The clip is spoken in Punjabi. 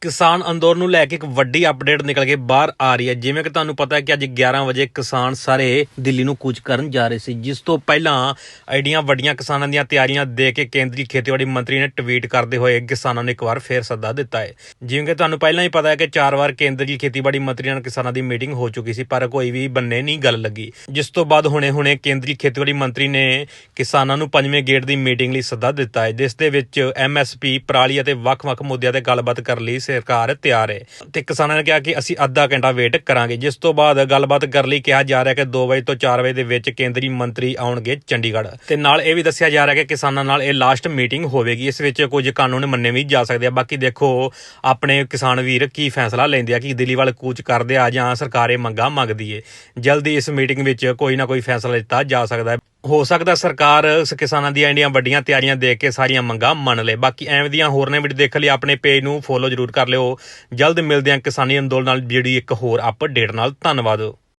ਕਿਸਾਨ ਅੰਦੋਲਨ ਨੂੰ ਲੈ ਕੇ ਇੱਕ ਵੱਡੀ ਅਪਡੇਟ ਨਿਕਲ ਕੇ ਬਾਹਰ ਆ ਰਹੀ ਹੈ। ਜਿਵੇਂ ਕਿ ਤੁਹਾਨੂੰ ਪਤਾ ਹੈ ਕਿ ਅੱਜ 11 ਵਜੇ ਕਿਸਾਨ ਸਾਰੇ ਦਿੱਲੀ ਨੂੰ ਕੂਚ ਕਰਨ ਜਾ ਰਹੇ ਸੀ। ਜਿਸ ਤੋਂ ਪਹਿਲਾਂ ਐਡੀਆਂ ਵੱਡੀਆਂ ਕਿਸਾਨਾਂ ਦੀਆਂ ਤਿਆਰੀਆਂ ਦੇ ਕੇ ਕੇਂਦਰੀ ਖੇਤੀਬਾੜੀ ਮੰਤਰੀ ਨੇ ਟਵੀਟ ਕਰਦੇ ਹੋਏ ਕਿਸਾਨਾਂ ਨੂੰ ਇੱਕ ਵਾਰ ਫੇਰ ਸੱਦਾ ਦਿੱਤਾ ਹੈ। ਜਿਵੇਂ ਕਿ ਤੁਹਾਨੂੰ ਪਹਿਲਾਂ ਹੀ ਪਤਾ ਹੈ ਕਿ ਚਾਰ ਵਾਰ ਕੇਂਦਰੀ ਖੇਤੀਬਾੜੀ ਮੰਤਰੀ ਨਾਲ ਕਿਸਾਨਾਂ ਦੀ ਮੀਟਿੰਗ ਹੋ ਚੁੱਕੀ ਸੀ, ਪਰ ਕੋਈ ਵੀ ਬੰਨੇ ਨਹੀਂ ਗੱਲ ਲੱਗੀ। ਜਿਸ ਤੋਂ ਬਾਅਦ ਹੁਣੇ-ਹੁਣੇ ਕੇਂਦਰੀ ਖੇਤੀਬਾੜੀ ਮੰਤਰੀ ਨੇ ਕਿਸਾਨਾਂ ਨੂੰ ਪੰਜਵੇਂ ਗੇੜ ਦੀ ਮੀਟਿੰਗ ਲਈ ਸੱਦਾ ਦਿੱਤਾ ਹੈ। ਜਿਸ ਦੇ ਵਿੱਚ ਐਮਐਸਪੀ ਪਰਾਲੀ ਅਤੇ ਵੱਖ-ਵੱਖ ਮੁੱਦਿਆਂ ਤੇ ਗੱਲਬਾਤ ਕਰਨ ਲਈ ਸਰਕਾਰ ਤਿਆਰ ਹੈ ਤੇ ਕਿਸਾਨਾਂ ਨੇ ਕਿਹਾ ਕਿ ਅਸੀਂ ਅੱਧਾ ਘੰਟਾ ਵੇਟ ਕਰਾਂਗੇ। ਜਿਸ ਤੋਂ ਬਾਅਦ ਗੱਲਬਾਤ ਕਰਨ ਲਈ, ਕਿਹਾ ਜਾ ਰਿਹਾ ਕਿ 2 ਵਜੇ ਤੋਂ 4 ਵਜੇ ਦੇ ਵਿੱਚ ਕੇਂਦਰੀ ਮੰਤਰੀ ਆਉਣਗੇ ਚੰਡੀਗੜ੍ਹ। ਤੇ ਨਾਲ ਇਹ ਵੀ ਦੱਸਿਆ ਜਾ ਰਿਹਾ ਕਿ ਕਿਸਾਨਾਂ ਨਾਲ ਇਹ ਲਾਸਟ ਮੀਟਿੰਗ ਹੋਵੇਗੀ। ਇਸ ਵਿੱਚ ਕੁਝ ਕਾਨੂੰਨ ਮੰਨੇ ਵੀ ਜਾ ਸਕਦੇ ਆ। ਬਾਕੀ ਦੇਖੋ, ਆਪਣੇ ਕਿਸਾਨ ਵੀਰ ਕੀ ਫੈਸਲਾ ਲੈਂਦੇ ਆ? ਕਿ ਦਿੱਲੀ ਵੱਲ ਕੂਚ ਕਰਦੇ ਆ ਜਾਂ ਸਰਕਾਰ ਇਹ ਮੰਗਾਂ ਮੰਗਦੀ ਏ? ਜਲਦੀ ਇਸ ਮੀਟਿੰਗ ਵਿੱਚ ਕੋਈ ਨਾ ਕੋਈ ਫੈਸਲਾ ਲਿੱਤਾ ਜਾ ਸਕਦਾ ਹੈ। ਹੋ ਸਕਦਾ ਸਰਕਾਰ ਕਿਸਾਨਾਂ ਦੀਆਂ ਇੰਡੀਆਂ ਵੱਡੀਆਂ ਤਿਆਰੀਆਂ ਦੇਖ ਕੇ ਸਾਰੀਆਂ ਮੰਗਾਂ ਮੰਨ ਲੇ। ਬਾਕੀ ਐਵੇਂ ਦੀਆਂ ਹੋਰ ਨੇ ਵੀਡੀਓ ਦੇਖਣ ਲਈ, ਆਪਣੇ ਪੇਜ ਨੂੰ ਫੋਲੋ ਜ਼ਰੂਰ ਕਰ ਲਿਓ। ਜਲਦ ਮਿਲਦੇ ਹਾਂ ਕਿਸਾਨੀ ਅੰਦੋਲਨ ਨਾਲ, ਜਿਹੜੀ ਇੱਕ ਹੋਰ ਅਪਡੇਟ ਨਾਲ। ਧੰਨਵਾਦ।